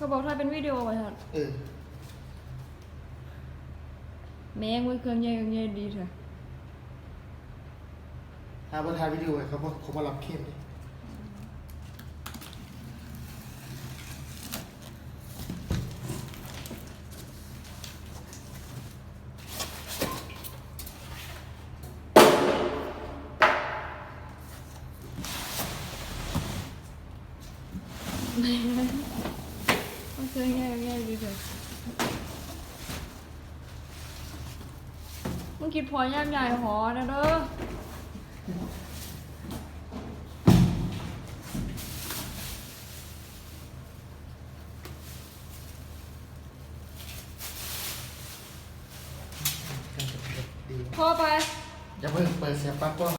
ก็บอกถ้าเป็นวิดีโอไว้เถอะเออแม่งไว้เครื่องใหญ่เครื่องใหญ่ดีเถอะหาบรรทายวิดีโอให้เขาบอกเขามารับเข้มดิมัน เครื่องใหญ่เครื่องใหญ่ดีเถอะมึงคิดพอยากใหญ่หอนะเด้อดีพอไป อย่าเพิ่งเปิดเสียงปลั๊กก่อน